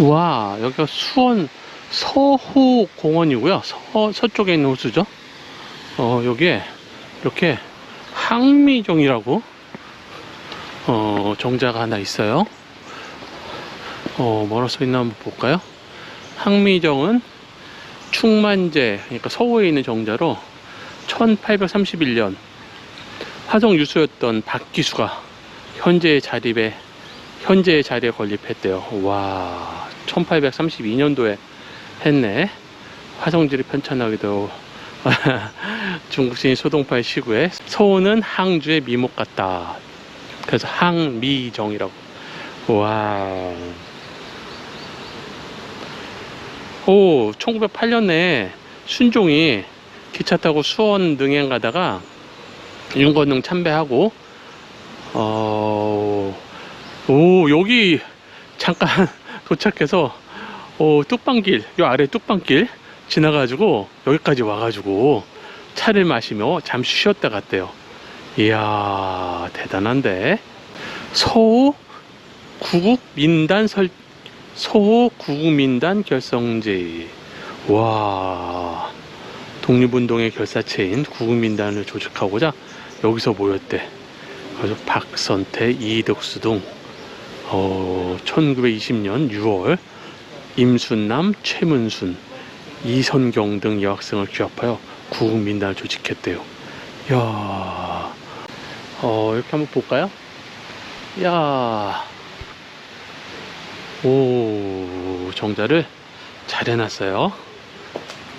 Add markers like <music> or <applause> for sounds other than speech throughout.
와, 여기가 수원 서호 공원이고요. 서, 서쪽에 있는 호수죠. 어, 여기에 이렇게 항미정이라고 어, 정자가 하나 있어요. 어, 뭐라 써 있나 한번 볼까요? 항미정은 충만제, 그러니까 서호에 있는 정자로 1831년 화성 유수였던 박기수가 현재의 자립에 현재의 자리에 건립했대요. 와, 1832년도에 했네. 화성지를 편찬하기도 <laughs> 중국 신인 소동파의 시구에 서호는 항주의 미목 같다. 그래서 항미정이라고. 와. 오, 1908년에 순종이 기차 타고 수원 능행 가다가 윤건능 참배하고 어, 오, 여기 잠깐 도착해서, 어, 뚝방길, 요 아래 뚝방길 지나가지고 여기까지 와가지고 차를 마시며 잠시 쉬었다 갔대요. 이야, 대단한데. 서호 구국 민단 설, 서호 구국 민단 결성제. 와, 독립운동의 결사체인 구국민단을 조직하고자 여기서 모였대. 그래서 박선태, 이덕수 등 어, 1920년 6월 임순남, 최문순, 이선경 등 여학생을 규합하여 구국민단을 조직했대요. 이야, 어, 이렇게 한번 볼까요? 이야, 오, 정자를 잘 해놨어요.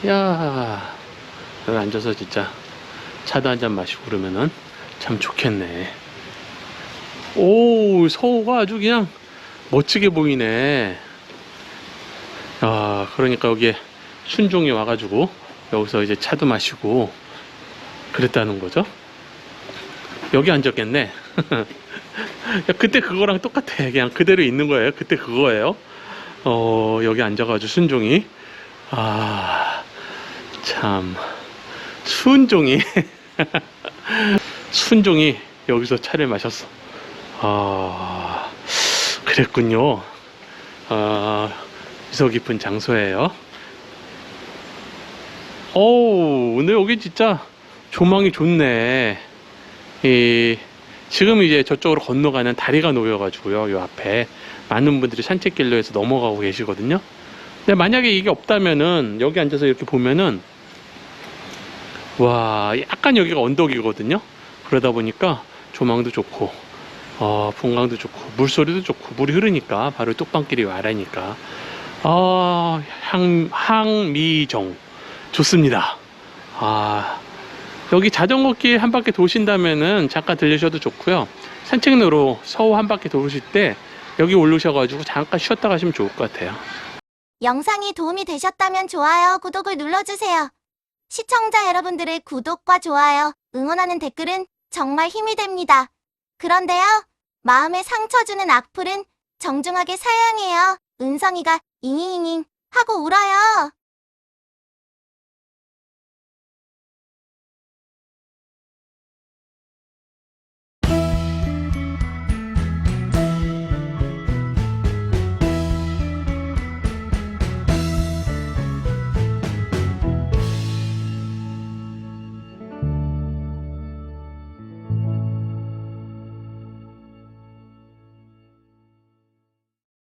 이야, 여기 앉아서 진짜 차도 한 잔 마시고 그러면은 참 좋겠네. 오, 서호가 아주 그냥 멋지게 보이네. 아, 그러니까 여기에 순종이 와가지고 여기서 이제 차도 마시고 그랬다는 거죠. 여기 앉았겠네. <laughs> 야, 그때 그거랑 똑같아. 그냥 그대로 있는 거예요. 그때 그거예요. 어, 여기 앉아가지고 순종이. 아, 참. 순종이. <laughs> 순종이 여기서 차를 마셨어. 아, 그랬군요. 아, 미소 깊은 장소예요. 어우, 근데 여기 진짜 조망이 좋네. 이, 지금 이제 저쪽으로 건너가는 다리가 놓여가지고요. 요 앞에 많은 분들이 산책길로 해서 넘어가고 계시거든요. 근데 만약에 이게 없다면은 여기 앉아서 이렇게 보면은 와, 약간 여기가 언덕이거든요. 그러다 보니까 조망도 좋고, 어, 풍광도 좋고, 물소리도 좋고, 물이 흐르니까 바로 뚝방길이 와라니까. 아, 향, 항미정. 좋습니다. 아, 여기 자전거 길 한 바퀴 도신다면은 잠깐 들리셔도 좋고요. 산책로로 서호 한 바퀴 도실 때 여기 올르셔가지고 잠깐 쉬었다 가시면 좋을 것 같아요. 영상이 도움이 되셨다면 좋아요, 구독을 눌러주세요. 시청자 여러분들의 구독과 좋아요, 응원하는 댓글은 정말 힘이 됩니다. 그런데요, 마음에 상처 주는 악플은 정중하게 사양해요. 은성이가 잉잉잉잉 하고 울어요.